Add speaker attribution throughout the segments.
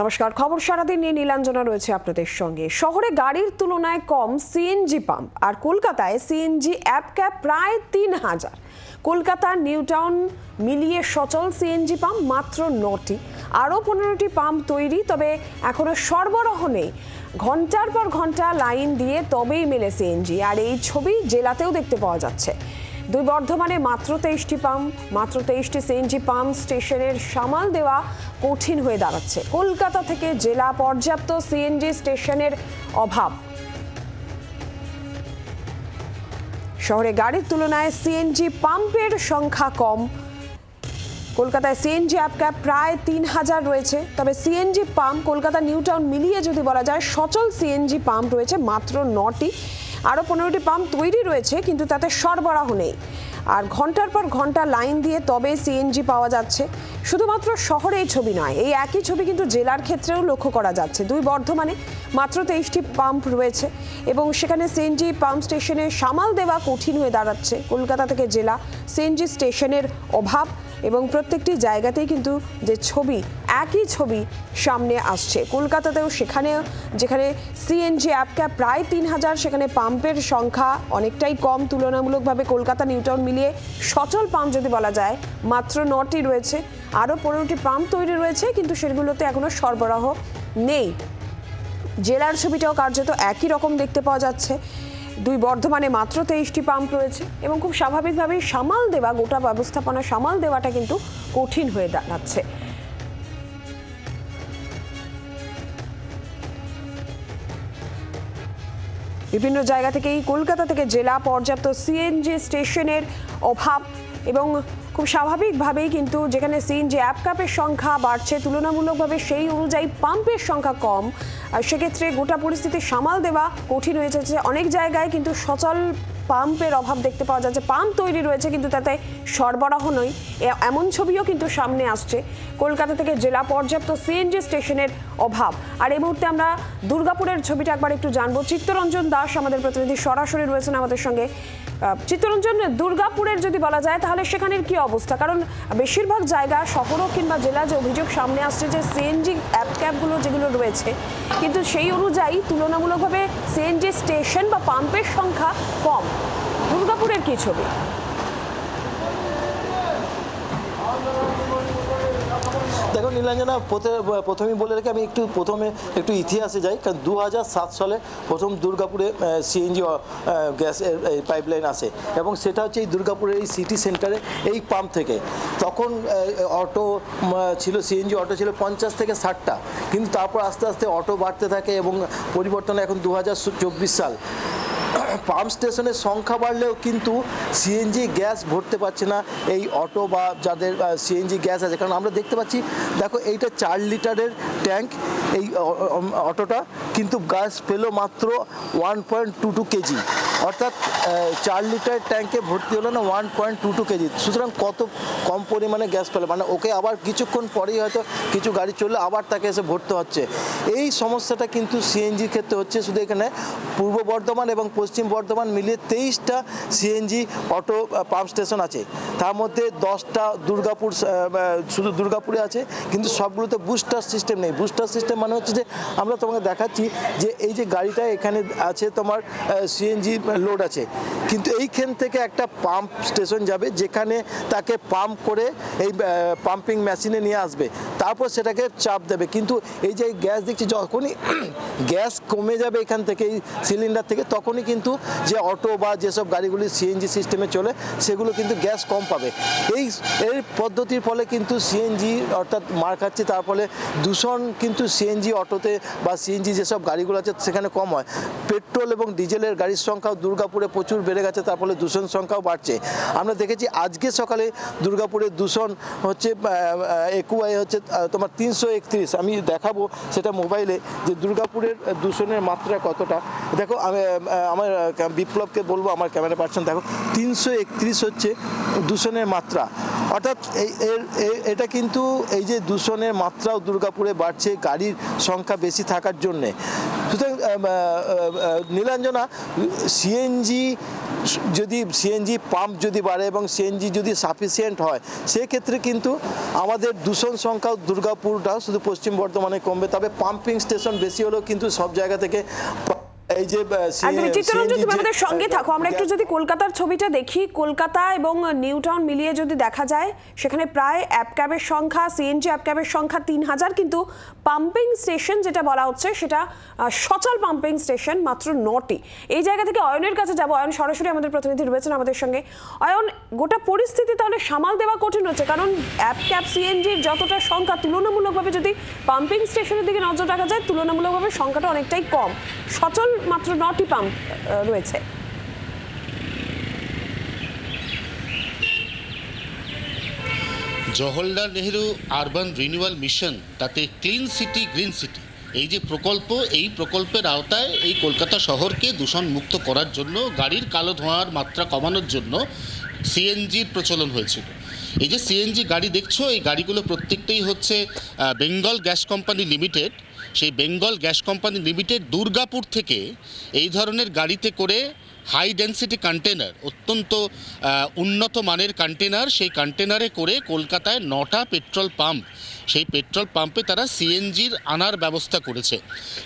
Speaker 1: নমস্কার, খবর সারাদিন নিয়ে নীলাঞ্জনা রয়েছে আপনাদের সঙ্গে। শহরে গাড়ির তুলনায় কম সিএনজি পাম্প আর কলকাতায় সিএনজি অ্যাপ ক্যাপ প্রায় তিন হাজার। কলকাতার নিউ টাউন মিলিয়ে সচল সিএনজি পাম্প মাত্র নটি। আরও পনেরোটি পাম্প তৈরি, তবে এখনও সরবরাহ নেই। ঘণ্টার পর ঘণ্টা লাইন দিয়ে তবেই মেলে সিএনজি আর এই ছবি জেলাতেও দেখতে পাওয়া যাচ্ছে। দুই বর্ধমানে মাত্র তেইশটি পাম্প, মাত্র তেইশটি সিএনজি পাম্প স্টেশনের সামাল দেওয়া কঠিন হয়ে দাঁড়াচ্ছে। কলকাতা থেকে জেলা পর্যাপ্ত সিএনজি স্টেশনের অভাব। শহরে গাড়ির তুলনায় সিএনজি পাম্পের সংখ্যা কম। কলকাতায় সিএনজি অ্যাপ প্রায় তিন হাজার রয়েছে। তবে CNG pump Kolkata new town মিলিয়ে যদি বলা যায়, সচল সিএনজি পাম্প রয়েছে মাত্র নটি। আরও পনেরোটি পাম্প তৈরি রয়েছে, কিন্তু তাতে সরবরাহ নেই। আর ঘণ্টার পর ঘণ্টা লাইন দিয়ে তবে সিএনজি পাওয়া যাচ্ছে। শুধুমাত্র শহরে এই ছবি নয়, এই একই ছবি কিন্তু জেলার ক্ষেত্রেও লক্ষ্য করা যাচ্ছে। দুই বর্ধমানে মাত্র তেইশটি পাম্প রয়েছে এবং সেখানে সিএনজি পাম্প স্টেশনে সামাল দেওয়া কঠিন হয়ে দাঁড়াচ্ছে। কলকাতা থেকে জেলা সিএনজি স্টেশনের অভাব এবং প্রত্যেকটি জায়গাতেই কিন্তু যে ছবি, একই ছবি সামনে আসছে। কলকাতাতেও সেখানে, যেখানে সিএনজি অ্যাপক্যাপ প্রায় তিন হাজার, সেখানে পাম্পের সংখ্যা অনেকটাই কম। তুলনামূলকভাবে কলকাতা নিউটাউন মিলিয়ে সচল পাম্প যদি বলা যায়, মাত্র নটি রয়েছে। আরও পনেরোটি পাম্প তৈরি রয়েছে, কিন্তু সেগুলোতে এখনও সরবরাহ নেই। জেলার ছবিটাও কার্যত একই রকম দেখতে পাওয়া যাচ্ছে। দুই বর্ধমানে মাত্র তেইশটি পাম্প রয়েছে এবং খুব স্বাভাবিকভাবেই সামাল দেওয়া, গোটা ব্যবস্থাপনা সামাল দেওয়াটা কিন্তু কঠিন হয়ে দাঁড়াচ্ছে। বিভিন্ন জায়গা থেকেই কলকাতা থেকে জেলা পর্যাপ্ত সিএনজি স্টেশনের অভাব এবং খুব স্বাভাবিকভাবেই কিন্তু যেখানে সিএনজি অ্যাপ কাপের সংখ্যা বাড়ছে, তুলনামূলকভাবে সেই অনুযায়ী পাম্পের সংখ্যা কম। সেক্ষেত্রে গোটা পরিস্থিতি সামাল দেওয়া কঠিন হয়ে যাচ্ছে। অনেক জায়গায় কিন্তু সচল পাম্পের অভাব দেখতে পাওয়া যাচ্ছে। পাম্প তৈরি রয়েছে কিন্তু তাতে সরবরাহ নয় এমন ছবিও কিন্তু সামনে আসছে। কলকাতা থেকে জেলা পর্যাপ্ত সিএনজি স্টেশনের অভাব। আর এই মুহূর্তে আমরা দুর্গাপুরের ছবিটা একবার একটু জানব। চিত্তরঞ্জন দাস আমাদের প্রতিনিধি সরাসরি রয়েছেন আমাদের সঙ্গে। চিত্তরঞ্জন, দুর্গাপুরের যদি বলা যায় তাহলে সেখানের কি অবস্থা? কারণ বেশিরভাগ জায়গা, শহরও কিংবা জেলা যে অভিযোগ সামনে আসছে যে সিএনজি অ্যাপ ক্যাবগুলো যেগুলো রয়েছে কিন্তু সেই অনুযায়ী তুলনামূলকভাবে সিএনজি স্টেশন বা পাম্পের সংখ্যা কম। দুর্গাপুরের কী ছবি?
Speaker 2: দেখো নীলাঞ্জনা, প্রথে- প্রথমেই বলে রেখে আমি একটু প্রথমে একটু ইতিহাসে যাই, কারণ দু সালে প্রথম দুর্গাপুরে সিএনজি গ্যাসের পাইপলাইন আসে। এবং সেটা হচ্ছে এই দুর্গাপুরের এই সিটি সেন্টারে এই পাম্প থেকে। তখন অটো ছিল সিএনজি অটো ছিল পঞ্চাশ থেকে ষাটটা। কিন্তু তারপর আস্তে আস্তে অটো বাড়তে থাকে এবং পরিবর্তন এখন দু সাল। পাম্প স্টেশনের সংখ্যা বাড়লেও কিন্তু সিএনজি গ্যাস ভরতে পারছে না। এই অটো বা যাদের সিএনজি গ্যাস আছে, কারণ আমরা দেখতে পাচ্ছি, দেখো এইটা চার লিটারের ট্যাঙ্ক, এই অটোটা, কিন্তু গ্যাস পেল মাত্র one point two two KG. অর্থাৎ চার লিটার ট্যাঙ্কে ভর্তি হলো না one point two two KG. সুতরাং কত কম পরিমাণে গ্যাস পেল? মানে ওকে আবার কিছুক্ষণ পরেই হয়তো কিছু গাড়ি চললে, আবার তাকে এসে ভরতে হচ্ছে। এই সমস্যাটা কিন্তু সিএনজির ক্ষেত্রে হচ্ছে শুধু এখানে পূর্ব বর্ধমান এবং পশ্চিম বর্ধমান মিলিয়ে তেইশটা সিএনজি অটো পাম্প স্টেশন আছে। তার মধ্যে দশটা দুর্গাপুর শুধু দুর্গাপুরে আছে, কিন্তু সবগুলোতে বুস্টার সিস্টেম নেই। বুস্টার সিস্টেম মানে হচ্ছে যে আমরা তোমাকে দেখাচ্ছি যে এই যে গাড়িটা এখানে আছে, তোমার সিএনজি লোড আছে। কিন্তু এইখান থেকে একটা পাম্প স্টেশন যাবে, যেখানে তাকে পাম্প করে এই পাম্পিং মেশিনে নিয়ে আসবে। তারপর সেটাকে চাপ দেবে। কিন্তু এই যে গ্যাস দেখছি, যখনই গ্যাস কমে যাবে এখান থেকে, এই সিলিন্ডার থেকে, তখনই কিন্তু যে অটো বা যেসব গাড়িগুলি সিএনজি সিস্টেমে চলে, সেগুলো কিন্তু গ্যাস কম পাবে। এই এই পদ্ধতির ফলে কিন্তু সিএনজি অর্থাৎ মার খাচ্ছে, তার ফলে দূষণ কিন্তু সিএনজি অটোতে বা সিএনজি যেসব গাড়িগুলো আছে, সেখানে কম হয়। পেট্রোল এবং ডিজেলের গাড়ির সংখ্যাও দুর্গাপুরে প্রচুর বেড়ে গেছে, তার ফলে দূষণ সংখ্যাও বাড়ছে। আমরা দেখেছি আজকে সকালে দুর্গাপুরে দূষণ হচ্ছে একুয়াই হচ্ছে তোমার তিনশো একত্রিশ। আমি দেখাবো সেটা মোবাইলে যে দুর্গাপুরের দূষণের মাত্রা কতটা। দেখো, আমি আমার বিপ্লবকে বলব, আমার ক্যামেরা পার্সন দেখো, তিনশো একত্রিশ হচ্ছে দূষণের মাত্রা। অর্থাৎ এই এটা কিন্তু এই যে দূষণের মাত্রাও দুর্গাপুরে বাড়ছে, গাড়ির সংখ্যা বেশি থাকার জন্যে। সুতরাং নীলাঞ্জনা সিএনজি যদি সিএনজি পাম্প যদি বাড়ে এবং সিএনজি যদি সাফিসিয়েন্ট হয়, সেক্ষেত্রে কিন্তু আমাদের দূষণ সংখ্যা দুর্গাপুরটা শুধু পশ্চিম বর্ধমানে কমবে। তবে পাম্পিং স্টেশন বেশি হলেও কিন্তু সব জায়গা থেকে এই যে
Speaker 1: চিত্তরঞ্জন তুমি আমাদের সঙ্গে থাকো। আমরা একটু যদি কলকাতার ছবিটা দেখি কলকাতা এবং নিউ টাউন মিলিয়ে যদি দেখা যায় সেখানে প্রায় অ্যাপ ক্যাবের সংখ্যা সিএনজি অ্যাপ ক্যাবের সংখ্যা তিন হাজার কিন্তু পাম্পিং স্টেশন যেটা বলা হচ্ছে সেটা সচল পাম্পিং স্টেশন মাত্র নটি। এই জায়গা থেকে অয়নের কাছে যাব। অয়ন সরাসরি আমাদের প্রতিনিধি রয়েছেন আমাদের সঙ্গে। অয়ন গোটা পরিস্থিতি তাহলে সামাল দেওয়া কঠিন হচ্ছে কারণ অ্যাপ ক্যাব সিএনজির যতটা সংখ্যা তুলনামূলকভাবে যদি পাম্পিং স্টেশনের দিকে নজর রাখা যায় তুলনামূলকভাবে সংখ্যাটা অনেকটাই কম। সচল মাত্র নটি পাম্প রয়েছে।
Speaker 3: Jawaharlal Nehru urban renewal mission, তাতে ক্লিন সিটি, গ্রিন সিটি। এই যে প্রকল্প, এই প্রকল্পের আওতায় এই কলকাতা শহরকে দূষণ মুক্ত করার জন্য, গাড়ির কালো ধোঁয়ার মাত্রা কমানোর জন্য সিএনজির প্রচলন হয়েছিল। এই যে সিএনজি গাড়ি দেখছ, এই গাড়িগুলো প্রত্যেকটাই হচ্ছে বেঙ্গল গ্যাস কোম্পানি লিমিটেড সেই Bengal gas company limited Durgapur থেকে এই ধরনের গাড়িতে করে হাই ডেন্সিটি কন্টেনার অত্যন্ত উন্নত মানের কন্টেনার সেই কন্টেনারে করে কলকাতায় নটা পেট্রোল পাম্প সেই পেট্রোল পাম্পে তারা সিএনজির আনার ব্যবস্থা করেছে।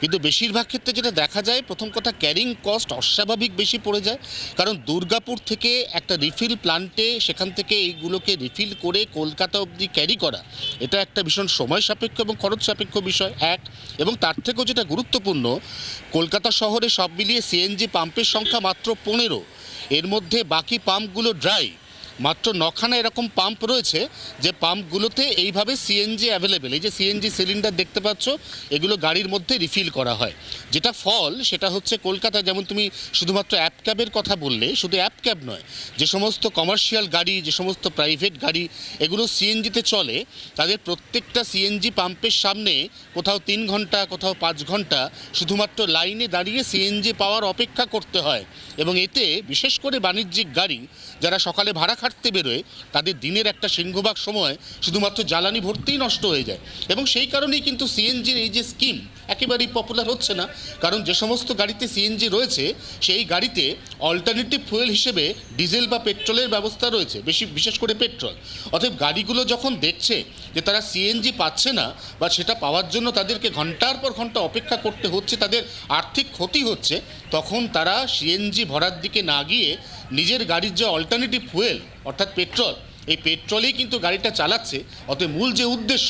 Speaker 3: কিন্তু বেশিরভাগ ক্ষেত্রে যেটা দেখা যায়, প্রথম কথা ক্যারিং কস্ট অস্বাভাবিক বেশি পড়ে যায়। কারণ দুর্গাপুর থেকে একটা রিফিল প্লান্টে সেখান থেকে এইগুলোকে রিফিল করে কলকাতা অবধি ক্যারি করা, এটা একটা ভীষণ সময় সাপেক্ষ এবং খরচ সাপেক্ষ বিষয়, এক। এবং তার থেকেও যেটা গুরুত্বপূর্ণ, কলকাতা শহরে সব মিলিয়ে সিএনজি পাম্পের সংখ্যা মাত্র পনেরো। এর মধ্যে বাকি পাম্পগুলো ড্রাই। মাত্র নখানা এরকম পাম্প রয়েছে যে পাম্পগুলোতে এইভাবে সিএনজি অ্যাভেলেবেল এই যে সিএনজি সিলিন্ডার দেখতে পাচ্ছ, এগুলো গাড়ির মধ্যে রিফিল করা হয়। যেটা ফল, সেটা হচ্ছে কলকাতায় যেমন তুমি শুধুমাত্র অ্যাপ ক্যাবের কথা বললে, শুধু অ্যাপ ক্যাব নয়, যে সমস্ত কমার্শিয়াল গাড়ি, যে সমস্ত প্রাইভেট গাড়ি, এগুলো সিএনজিতে চলে, তাদের প্রত্যেকটা সিএনজি পাম্পের সামনে কোথাও তিন ঘণ্টা, কোথাও পাঁচ ঘণ্টা শুধুমাত্র লাইনে দাঁড়িয়ে সিএনজি পাওয়ার অপেক্ষা করতে হয়। এবং এতে বিশেষ করে বাণিজ্যিক গাড়ি, যারা সকালে ভাড়া খাটতে বেরোয়, তাদের দিনের একটা সিংহভাগ সময় শুধুমাত্র জ্বালানি ভর্তিই নষ্ট হয়ে যায়। এবং সেই কারণেই কিন্তু সিএনজির এই যে স্কিম একেবারেই পপুলার হচ্ছে না। কারণ যে সমস্ত গাড়িতে সিএনজি রয়েছে, সেই গাড়িতে অল্টারনেটিভ ফুয়েল হিসেবে ডিজেল বা পেট্রোলের ব্যবস্থা রয়েছে, বেশি, বিশেষ করে পেট্রোল অতএব গাড়িগুলো যখন দেখছে যে তারা সিএনজি পাচ্ছে না বা সেটা পাওয়ার জন্য তাদেরকে ঘণ্টার পর ঘণ্টা অপেক্ষা করতে হচ্ছে, তাদের আর্থিক ক্ষতি হচ্ছে, তখন তারা সিএনজি ভরার দিকে না গিয়ে নিজের গাড়ির যে অল্টারনেটিভ ফুয়েল অর্থাৎ পেট্রোল এই পেট্রোলেই কিন্তু গাড়িটা চালাচ্ছে, অতএব মূল যে উদ্দেশ্য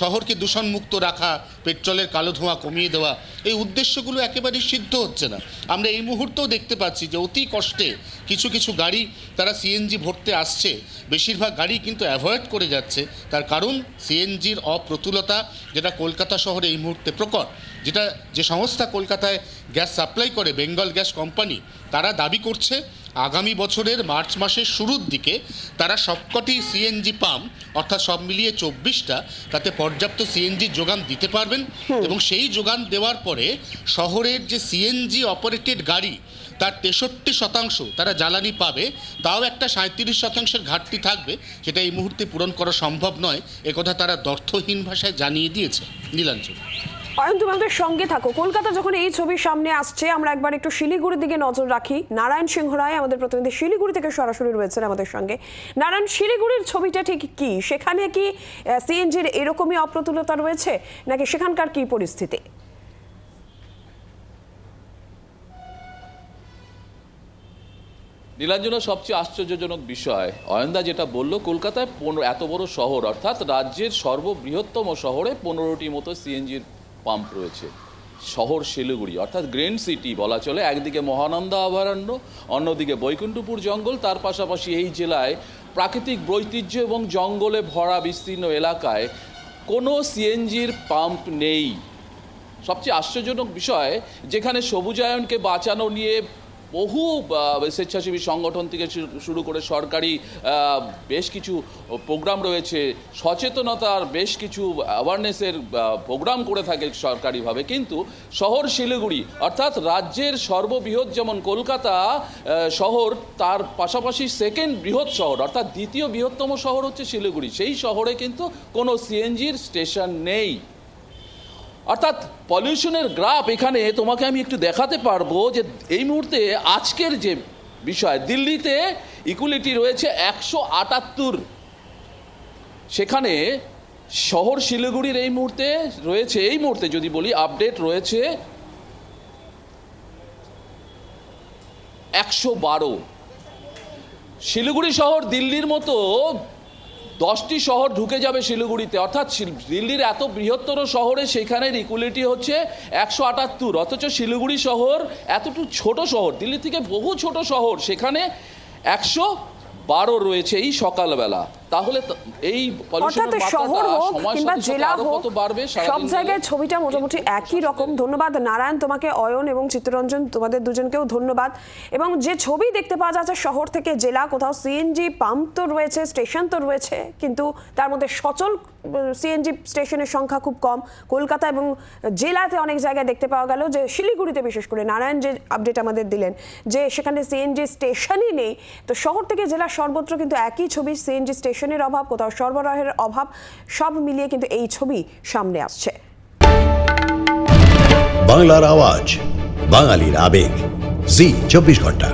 Speaker 3: শহরকে দূষণমুক্ত রাখা, পেট্রোলের কালো ধোঁয়া কমিয়ে দেওয়া, এই উদ্দেশ্যগুলো একেবারেই সিদ্ধ হচ্ছে না। আমরা এই মুহূর্তেও দেখতে পাচ্ছি যে অতি কষ্টে কিছু কিছু গাড়ি, তারা সিএনজি ভরতে আসছে। বেশিরভাগ গাড়ি কিন্তু অ্যাভয়েড করে যাচ্ছে। তার কারণ সিএনজির অপ্রতুলতা, যেটা কলকাতা শহরে এই মুহূর্তে প্রকট। যেটা যে সংস্থা কলকাতায় গ্যাস সাপ্লাই করে, বেঙ্গল গ্যাস কোম্পানি, তারা দাবি করছে আগামী বছরের মার্চ মাসের শুরুর দিকে তারা সবকটি সিএনজি পাম্প অর্থাৎ সব মিলিয়ে চব্বিশটা তাতে পর্যাপ্ত সিএনজি যোগান দিতে পারবেন এবং সেই যোগান দেওয়ার পরে শহরের যে সিএনজি অপারেটেড গাড়ি তার তেষট্টি শতাংশ তারা জ্বালানি পাবে তাও একটা সাঁত্রিশ শতাংশের ঘাটতি থাকবে সেটা এই মুহূর্তে পূরণ করা সম্ভব নয় একথা তারা দর্থহীন ভাষায় জানিয়ে দিয়েছে নীলাঞ্জন।
Speaker 1: অয়ন তুমি সঙ্গে থাকো। কলকাতা যখন এই ছবির সামনে আসছে, আমরা একবার একটু শিলিগুড়ির দিকে নজর রাখি। নারায়ণ সিংহ রায় আমাদের প্রতিনিধি শিলিগুড়ি থেকে সরাসরি রয়েছেন আমাদের সঙ্গে। নারায়ণ, শিলিগুড়ির ছবিটা ঠিক কি? সেখানে কি সিএনজির এরকমই অপ্রতুলতা রয়েছে? নাকি সেখানকার কি পরিস্থিতি?
Speaker 4: নীলাঞ্জনা, সবচেয়ে আশ্চর্যজনক বিষয়, অয়ন্দা যেটা বলল, কলকাতায় পনেরো, এত বড় শহর, অর্থাৎ রাজ্যের সর্ববৃহত্তম শহরে পনেরোটি মতো সিএনজির পাম্প রয়েছে। শহর শিলিগুড়ি, অর্থাৎ গ্রেন সিটি বলা চলে। একদিকে মহানন্দা অভয়ারণ্য, অন্যদিকে বৈকুণ্ঠপুর জঙ্গল। তার পাশাপাশি এই জেলায় প্রাকৃতিক বৈতিহ্য এবং জঙ্গলে ভরা বিস্তীর্ণ এলাকায় কোনো সিএনজির পাম্প নেই। সবচেয়ে আশ্চর্যজনক বিষয়, যেখানে সবুজায়নকে বাঁচানো নিয়ে বহু স্বেচ্ছাসেবী সংগঠন থেকে শুরু করে সরকারি বেশ কিছু প্রোগ্রাম রয়েছে। সচেতনতার বেশ কিছু অ্যাওয়ারনেসের প্রোগ্রাম করে থাকে সরকারিভাবে। কিন্তু শহর শিলিগুড়ি, অর্থাৎ রাজ্যের সর্ববৃহৎ যেমন কলকাতা শহর, তার পাশাপাশি সেকেন্ড বৃহৎ শহর, অর্থাৎ দ্বিতীয় বৃহত্তম শহর হচ্ছে শিলিগুড়ি। সেই শহরে কিন্তু কোনো সিএনজির স্টেশন নেই। অর্থাৎ পলিউশনের গ্রাফ এখানে তোমাকে আমি একটু দেখাতে পারব যে এই মুহূর্তে আজকের যে বিষয়, দিল্লিতে ইকুয়ালিটি রয়েছে একশো আটাত্তর। সেখানে শহর শিলিগুড়ির এই মুহূর্তে রয়েছে, এই মুহূর্তে যদি বলি আপডেট রয়েছে একশো বারো। শিলিগুড়ি শহর দিল্লির মতো দশটি শহর ঢুকে যাবে শিলিগুড়িতে। অর্থাৎ দিল্লির এত বৃহত্তর শহরে সেখানের ইকুয়ালিটি হচ্ছে একশো আটাত্তর। অথচ শিলিগুড়ি শহর এতটুকু ছোট শহর, দিল্লি থেকে বহু ছোট শহর, সেখানে একশো বারো রয়েছে এই সকালবেলা। তাহলে এই
Speaker 1: অর্থাৎ শহর হোক কিংবা জেলা হোক সব জায়গায় ছবিটা মোটামুটি একই রকম। ধন্যবাদ নারায়ণ তোমাকে অয়ন এবং চিত্তরঞ্জন তোমাদের দুজনকেও ধন্যবাদ। এবং যে ছবি দেখতে পাওয়া যাচ্ছে শহর থেকে জেলা কোথাও সিএনজি পাম্প তো রয়েছে স্টেশন তো রয়েছে কিন্তু তার মধ্যে সচল সিএনজি স্টেশনের সংখ্যা খুব কম। কলকাতা এবং জেলাতে অনেক জায়গায় দেখতে পাওয়া গেল যে শিলিগুড়িতে বিশেষ করে নারায়ণ যে আপডেট আমাদের দিলেন যে সেখানে সিএনজি স্টেশনই নেই। তো শহর থেকে জেলা সর্বত্র কিন্তু একই ছবি সিএনজি স্টেশনের অভাব, কোথাও সরবরাহের অভাব, সব মিলিয়ে কিন্তু এই ছবি সামনে আসছে।
Speaker 5: বাংলার আওয়াজ, বাঙালির আবেগ। জি, চব্বিশ ঘণ্টা।